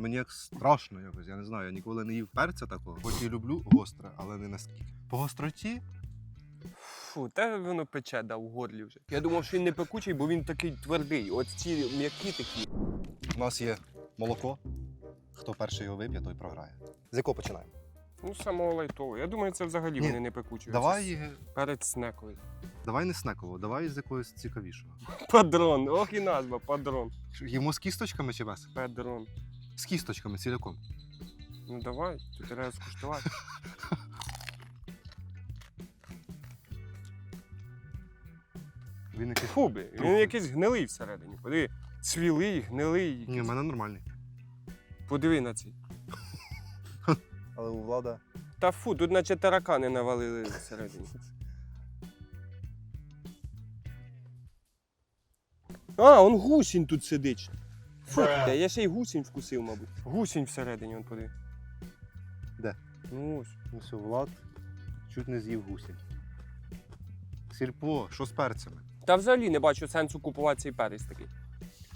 мені як страшно якось. Я не знаю, я ніколи не їв перця такого. Хоч і люблю гостре, але не настільки. По гостроті Фу, та воно пече да, в горлі вже. Я думав, що він не пекучий, бо він такий твердий. От ці м'які такі. у нас є молоко. Хто перший його вип'є, той програє. З якого починаємо? Ну, самого лайтового. Я думаю, це взагалі Ні, вони не пекучі. Давай, Перець снековий. давай не снеково, давай з якогось цікавішого. Падрон, ох і назва, падрон. Йому з кісточками чи без? Падрон. З кісточками ціляком. Ну давай, тут треба скуштувати. Він якийсь. Фу, бі, він Трохи. якийсь гнилий всередині. Подиви, цвілий, гнилий. Ні, в мене нормальний. Подиви на цей. Але у влада. Та фу, тут наче таракани навалили всередині. А, он гусінь тут сидить. Фу, та я ще й гусінь вкусив, мабуть. Гусінь всередині, он подиви. Де? Ну ось. Ну все, Влад чуть не з'їв гусінь. Сільпо, що з перцями? Та взагалі не бачу сенсу купувати цей перець такий.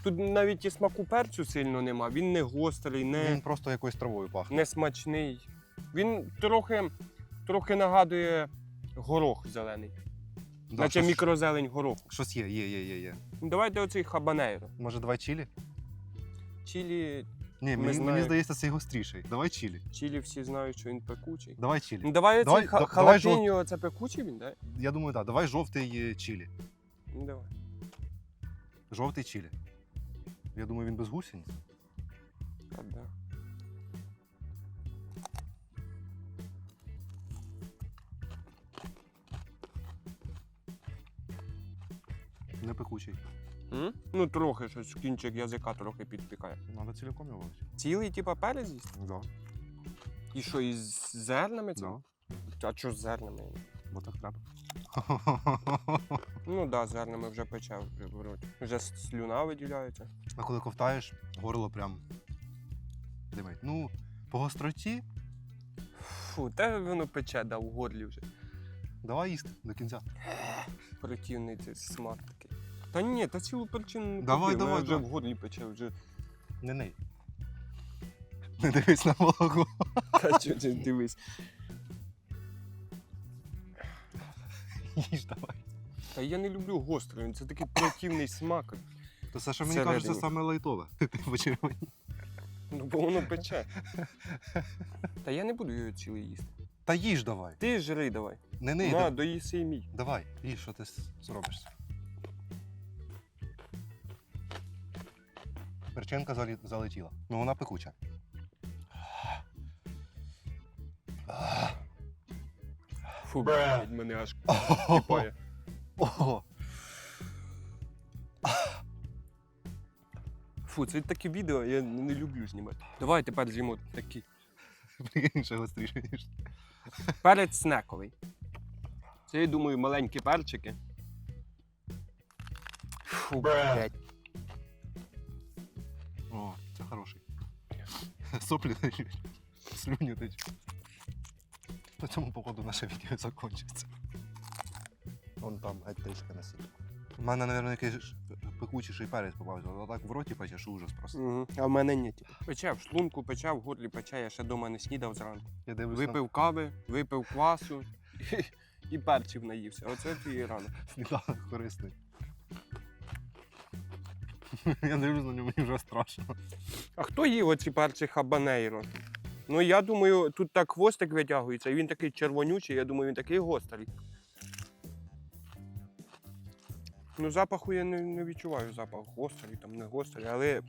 Тут навіть і смаку перцю сильно нема. Він не гострий, не, Він просто якоюсь травою пахне. не смачний. Він трохи, трохи нагадує горох зелений. Да, наче щось- мікрозелень гороху. Щось є, є, є, є, є. Ну, Давайте оцей хабанейро. Може, давай чилі? Чилі, Ні, Ми мені, знаємо. мені здається, цей гостріший. Давай чилі. чилі всі знають, що він пекучий. Давай чилі. Ну давай Давай- оцей ха- да- давай халапеньо, це пекучий він, так? Я думаю, так. Давай жовтий е, чилі. Ну давай. Жовтий чилі. Я думаю, він без гусінь. Та да. Не пекучий. М? Ну трохи щось, кінчик язика трохи підпікає. Надо цілком його вилити. Цілий, типа, перець їсти? Да. І що, із зернами це? Да. А що з зернами? Бо так треба. Ну так, да, зернами вже пече, вже вроді. Вже слюна виділяється. А коли ковтаєш, горло прям димить. Ну, по гостроті, Фу, та воно пече, да, в горлі вже. давай їсти до кінця. Противний цей смак. Та ні, та цілу перчину не Давай, купи, в мене давай, вже давай. в горлі пече, вже. Не ней. Не дивись на молоко. Та чого ти дивись. Їж давай. Та я не люблю гострий, це такий противний смак. То це, що мені Всередині. кажеться, саме лайтове. По червоні. Ну, бо воно пече. Та я не буду його цілий їсти. Та їж давай. Ти жри давай. Не ней. На, да- доїси і мій. Давай, їж, що ти с- зробиш. Перчинка залі- залетіла. Ну вона пекуча. Фу, блядь, мене аж Ого. кипає. Ого. Фу, це такі відео я не люблю знімати. Давай тепер з'їмо такі. Прикинь, ще гостріше, ніж. Перець снековий. Це, я думаю, маленькі перчики. Фу, блядь. О, це хороший. Соплі. Слюні течуть. На цьому, походу, наше відео закінчиться. Вон там геть трішки насипав. У мене, мабуть, якийсь пекучіший перець попався. А так в роті пече, що ужас просто. Угу. А в мене ні. типу. Пече в шлунку, пече в горлі, пече, я ще дома не снідав зранку. Я дивлюсь Випив кави, випив квасу і перців наївся. Оце твій ранок. на сніданок корисний. Я дивлюсь на нього, мені вже страшно. А хто їв оці перці хабанейро? Ну я думаю, тут так хвостик витягується, і він такий червонючий, я думаю, він такий гострий. Ну, запаху я не, не відчуваю запах гострий, там не гострий, але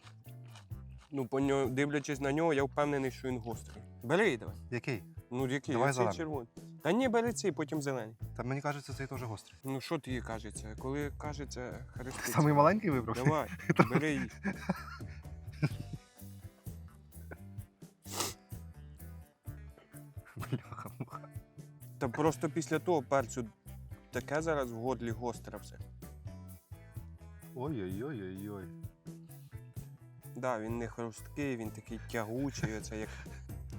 ну, по нього, дивлячись на нього, я впевнений, що він гострий. Бери давай. Який? Ну, який? Давай зелений. червоний. Та ні, бери цей, потім зелений. Та мені кажеться, цей теж гострий. Ну що тобі кажеться? Коли кажеться, хреститься. Самий маленький вибрав? Давай, бери її. Бляха. Та просто після того перцю таке зараз в горлі гостре все. Ой-ой-ой-ой-ой. Да, він не хрусткий, він такий тягучий, оце як.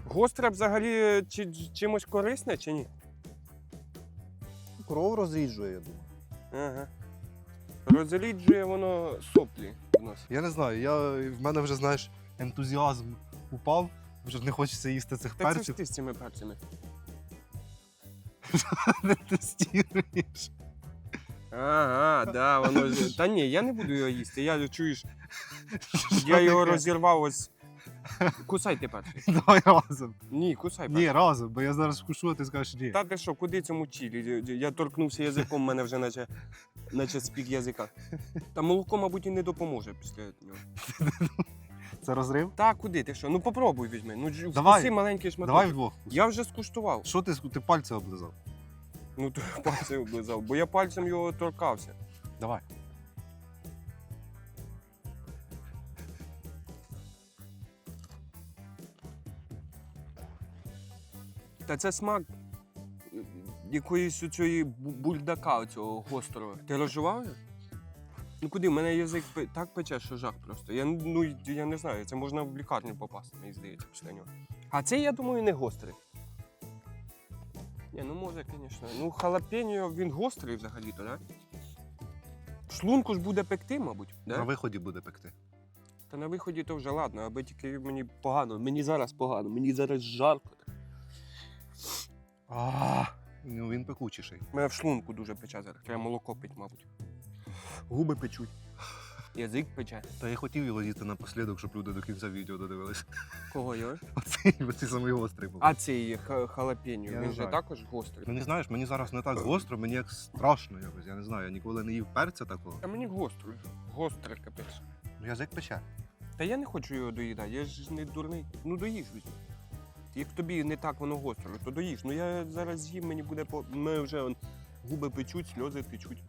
Гостре взагалі чи, чимось корисне чи ні? Кров розріджує, я думаю. Ага. Розріджує воно соплі в нос. Я не знаю, я, в мене вже, знаєш, ентузіазм упав, вже не хочеться їсти цих Та це ж перців. ти з цими перцями. Не тестуєш. Ага, да, воно. ж- Та ні, я не буду його їсти. Я чуєш, я його розірвав ось. Кусай ти перший. Давай разом. Ні, кусай перший. Ні, разом, бо я зараз вкушу, а ти скажеш ні. Та ти що, куди цьому чилі? Я торкнувся язиком, мене вже наче, наче спік язика. Та молоко, мабуть, і не допоможе після нього. Це розрив? Та куди ти що? Ну попробуй візьми. Ну ж- Давай. вкуси маленький шматок. Давай вдвох. Я вже скуштував. Що ти, ти пальці облизав? Ну то пальцем облизав, бо я пальцем його торкався. Давай. Та це смак е, якоїсь цієї бульдака цього гострого. Ти розжував? Ну куди? У мене язик так пече, що жах просто. Я, ну, я не знаю, це можна в лікарню попасти, мені здається, після нього. А це, я думаю, не гострий. Ні, ну може, звісно. Ну, халапеньо, він гострий взагалі-то, так? Да? Шлунку ж буде пекти, мабуть. Да? На виході буде пекти. Та на виході то вже ладно, аби тільки мені погано. Мені зараз погано, мені зараз жарко. А, ну він пекучіший. У мене в шлунку дуже пече зараз. Треба молоко пить, мабуть. Губи печуть. Язик пече. Та я хотів його з'їсти напослідок, щоб люди до кінця відео додивились. Кого його? Оцей, оцей самий гострий був. А цей ха- халапеньо, Я він же знаю. також гострий. Ну не знаєш, мені зараз не так гостро, мені як страшно якось. Я не знаю, я ніколи не їв перця такого. А мені гостро. Гостре капець. Ну, Язик пече. Та я не хочу його доїдати, я ж не дурний. Ну доїж візьми. Як тобі не так воно гостро, то доїж. Ну я зараз з'їм, мені буде по. Мене вже он, губи печуть, сльози течуть.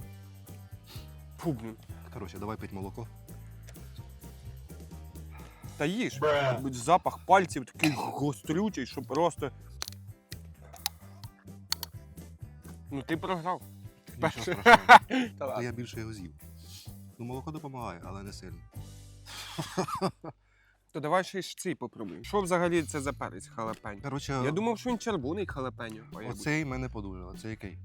Фу, блін. Коротше, давай пить молоко. Та їж. Запах пальців такий гострючий, що просто. Ну ти програв. Нічого страшного. Та ладно. я більше його з'їв. Ну, молоко допомагає, але не сильно. То давай ще ж цей попробуємо. Що взагалі це за перець халапень? Короче, Я думав, що він червоний халапеньо. має бути. оцей мене подужало. Це який.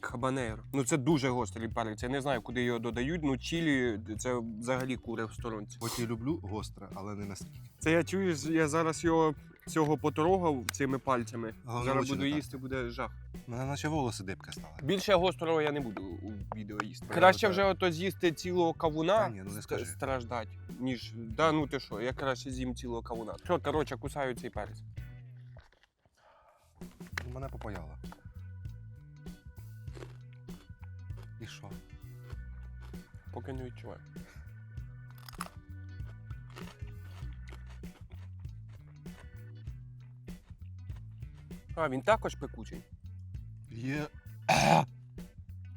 Хабанейро. Ну це дуже гострий перець. Я не знаю, куди його додають. Ну чілі це взагалі кури в сторонці. Хоч і люблю гостре, але не настільки. Це я чую, я зараз його цього потрогав цими пальцями. Головне, зараз очі буду не так. їсти, буде жах. У мене наче волоси дибка стали. Більше гострого я не буду у відео їсти. Я Краще вважаю. вже ото з'їсти цілого кавуна Та ні, ну не ст- скажи. страждать, ніж. Да ну ти що, я краще з'їм цілого кавуна. Що, коротше, кусаю цей перець. Ну, мене попаяло. І що? Поки не відчуваю. А, він також пекучий. Є.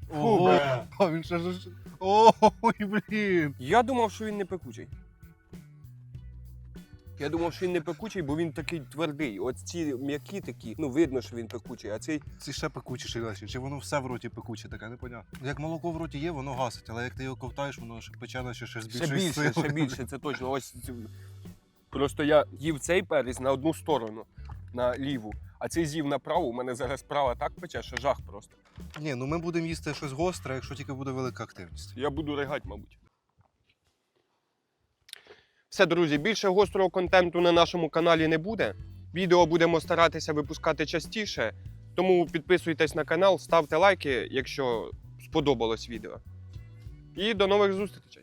Фу, Ого! бля. А він ще ж. Ой, блін! Я думав, що він не пекучий. Я думав, що він не пекучий, бо він такий твердий. От ці м'які такі, ну видно, що він пекучий, а цей Це ще пекучіше наче. Чи воно все в роті пекуче, таке непонятно. Як молоко в роті є, воно гасить, але як ти його ковтаєш, воно ще пече, наче ще з ще більшої більше, сили. ще більше, це точно. Ось ці- просто я їв цей перець на одну сторону, на ліву, а цей з'їв на праву. У мене зараз права так пече, що жах просто. Ні, ну ми будемо їсти щось гостре, якщо тільки буде велика активність. Я буду ригати, мабуть. Все, друзі, більше гострого контенту на нашому каналі не буде. Відео будемо старатися випускати частіше. Тому підписуйтесь на канал, ставте лайки, якщо сподобалось відео. І до нових зустрічей!